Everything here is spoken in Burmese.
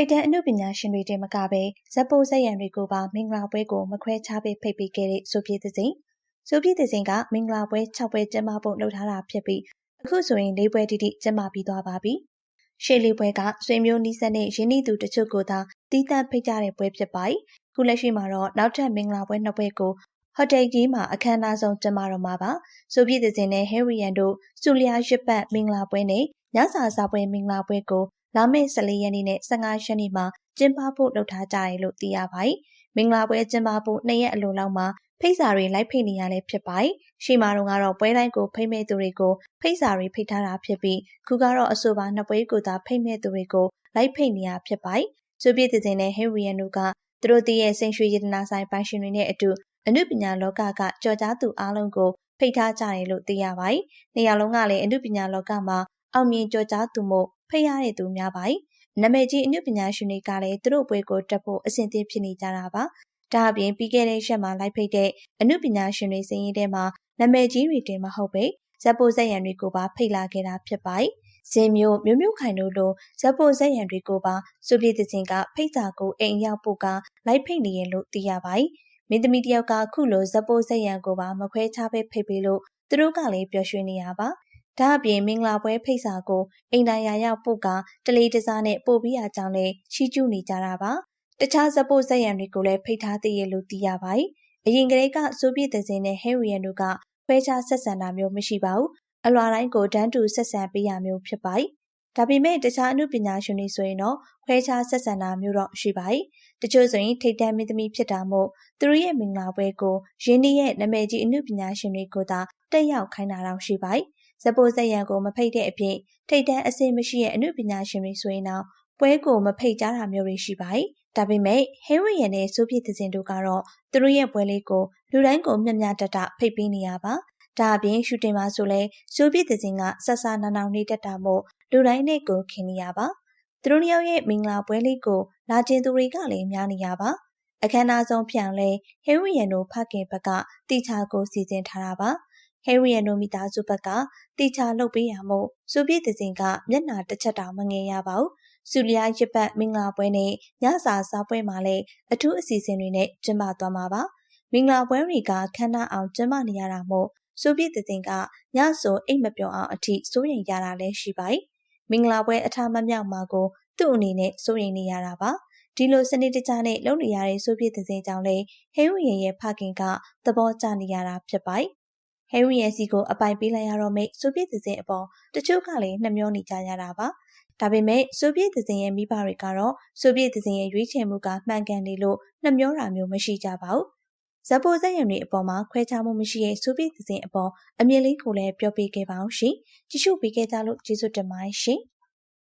ထိတ်တန့်အမှုပညာရှင်တွေတင်မကပဲဇက်ပိုးဇက်ရံတွေကိုပါမင်္ဂလာပွဲကိုမခွဲခြားပေးဖိတ်ပေးခဲ့တဲ့ဆိုပြည့်သစဉ်ဆိုပြည့်သစဉ်ကမင်္ဂလာပွဲ6ပွဲကျင်းပဖို့လှုပ်ထားတာဖြစ်ပြီးအခုဆိုရင်၄ပွဲတိတိကျင်းပပြီးသွားပါပြီရှေ့လေးပွဲကဆွေမျိုးနီးစပ်တဲ့ရင်းနှီးသူတချို့ကိုသာတီးတန့်ဖိတ်ကြတဲ့ပွဲဖြစ်ပါတယ်ခုလက်ရှိမှာတော့နောက်ထပ်မင်္ဂလာပွဲနှစ်ပွဲကိုဟိုတယ်ကြီးမှာအခမ်းအနားဆုံးကျင်းပတော့မှာပါဆိုပြည့်တဲ့စဉ်နဲ့ဟဲရီယန်တို့စူလျာရစ်ပတ်မင်္ဂလာပွဲနဲ့ညစာစားပွဲမင်္ဂလာပွဲကို လာမယ့်14ရက်နေ့နဲ့15ရက်နေ့မှာကျင်းပဖို့လုပ်ထားကြတယ်လို့သိရပါတယ်။မင်္ဂလာပွဲကျင်းပဖို့နှစ်ရက်အလိုလောက်မှာဖိတ်စာတွေလိုက်ဖိတ်နေရလဲဖြစ်ပါတယ်။ရှေ့မှာတော့ကတော့ပွဲတိုင်းကိုဖိတ်မဲ့သူတွေကိုဖိတ်စာတွေဖိတ်ထားတာဖြစ်ပြီးခုကတော့အဆိုပါနှစ်ပွဲကိုသာဖိတ်မဲ့သူတွေကိုလိုက်ဖိတ်နေရဖြစ်ပါတယ်။ဆိုပြည့်တဲ့တဲ့နဲ့ဟင်ရီယန်တို့ကသူတို့တည်းရဲ့စိန်ရွှေရတနာဆိုင်ပိုင်ရှင်တွေနဲ့အတူအနုပညာလောကကကြော်ကြားသူအားလုံးကိုဖိတ်ထားကြတယ်လို့သိရပါတယ်။နေရာလုံးကလည်းအနုပညာလောကမှာ အောင်မြင်ကြော်ကြားသူမို့ဖိတ်ရတဲ့သူများပါတယ်။နာမည်ကြီးအနုပညာရှင်တွေကလည်းသူတို့ပွဲကိုတက်ဖို့အဆင်သင့်ဖြစ်နေကြတာပါ။ဒါအပြင်ပြီးခဲ့တဲ့ရက်မှာလိုက်ဖိတ်တဲ့အနုပညာရှင်တွေစည်ရင်ထဲမှာနာမည်ကြီးတွေတင်မဟုတ်ပဲဇက်ပိုဇက်ရံတွေကိုပါဖိတ်လာခဲ့တာဖြစ်ပါတယ်။ဇင်မျိုးမျိုးမျိုးခိုင်တို့လိုဇက်ပိုဇက်ရံတွေကိုပါစုပြည့်တဲ့ချင်းကဖိတ်စာကိုအိမ်ရောက်ပို့ကလိုက်ဖိတ်နေရလို့သိရပါတယ်။မင်းသမီးတယောက်ကခုလိုဇက်ပိုဇက်ရံကိုပါမခွဲခြားပဲဖိတ်ပေးလို့သူတို့ကလည်းပျော်ရွှင်နေရပါ။ ဒါအပြင်မင်္ဂလာပွဲဖိတ်စာကိုအိမ်တိုင်ယာရောက်ပို့ကတလေးတစားနဲ့ပို့ပြီးရကြောင်းလည်းချီးကျူးနေကြတာပါတခြားဇပို့ဇက်ရံတွေကိုလည်းဖိတ်ထားသေးရလို့သိရပါတယ်အရင်ကလေးကဆိုဗီယက်သင်းနဲ့ဟဲရီယန်တို့ကခွဲခြားဆက်ဆံတာမျိုးမရှိပါဘူးအလွာတိုင်းကိုတန်းတူဆက်ဆံပေးရမျိုးဖြစ်ပါတယ်ဒါပေမဲ့တခြားအမှုပညာရှင်တွေဆိုရင်တော့ခွဲခြားဆက်ဆံတာမျိုးတော့ရှိပါတယ်။တချို့ဆိုရင်ထိတ်တန့်မင်းသမီးဖြစ်တာမို့သူတို့ရဲ့မင်္ဂလာပွဲကိုရင်းနှီးရဲ့နာမည်ကြီးအမှုပညာရှင်တွေကိုသာတက်ရောက်ခိုင်းတာတော့ရှိပါတယ် ဇပိုးဇက်ရံကိုမဖိတ်တဲ့အပြင်ထိတ်တန်းအစင်မရှိရဲ့အမှုပညာရှင်တွေဆိုရင်တော့ပွဲကိုမဖိတ်ကြတာမျိုးတွေရှိပါတယ်။ဒါပေမဲ့ဟဲဝီယန်နဲ့စိုးပြည့်သစင်တို့ကတော့သူတို့ရဲ့ပွဲလေးကိုလူတိုင်းကိုမျက်မျှတတဖိတ်ပေးနေရပါ။ဒါအပြင်ရှူတင်မှာဆိုလဲစိုးပြည့်သစင်ကဆက်ဆာနာနောင်နေတတ်တာမို့လူတိုင်းနဲ့ကိုခင်နေရပါ။သူတို့နှစ်ယောက်ရဲ့မင်္ဂလာပွဲလေးကိုလာကျင်သူတွေကလည်းများနေရပါ။အခမ်းအနားဆုံးဖြောင်လဲဟဲဝီယန်တို့ဖခင်ဘက်ကတိချာကိုစီစဉ်ထားတာပါ။ ဟဲရီယန်တို့မိသားစုဘက်ကတီချာလှုပ်ပေးရမို့ဆိုဗီယက်တစင်ကမျက်နာတစ်ချက်တောင်မငယ်ရပါဘူး။စူလျာရစ်ပတ်မင်္ဂလာပွဲနဲ့ညစာစားပွဲမှာလည်းအထူးအစီအစဉ်တွေနဲ့ကျင်းပသွားမှာပါ။မင်္ဂလာပွဲတွေကခမ်းနားအောင်ကျင်းပနေရတာမို့ဆိုဗီယက်တစင်ကညဆိုအိတ်မပြောအောင်အထိစိုးရိမ်ရတာလည်းရှိပါတယ်။မင်္ဂလာပွဲအထာမမြောက်မှာကိုသူ့အနေနဲ့စိုးရိမ်နေရတာပါ။ဒီလိုစနစ်တကျနဲ့လုပ်နေရတဲ့ဆိုဗီယက်တစင်ကြောင့်လေဟဲဝီယန်ရဲ့ဖခင်ကသဘောကျနေရတာဖြစ်ပါတယ် ဟဲရီရဲ့စီကိုအပိုင်ပေးလိုက်ရတော့မိတ်ဆိုဗီယက်သင်းအပေါ်တချို့ကလည်းနှမျောနေကြရတာပါဒါပေမဲ့ဆိုဗီယက်သင်းရဲ့မိဘတွေကတော့ဆိုဗီယက်သင်းရဲ့ရွေးချယ်မှုကမှန်ကန်တယ်လို့နှမျောတာမျိုးမရှိကြပါဘူးဇပိုဇက်ရံတွေအပေါ်မှာခွဲခြားမှုမရှိတဲ့ဆိုဗီယက်သင်းအပေါ်အမြင်လေးကိုလည်းပြောပြခဲ့ပါအောင်ရှင်ကြည့်ရှုပေးခဲ့ကြလို့ကျေးဇူးတင်ပါတယ်ရှင်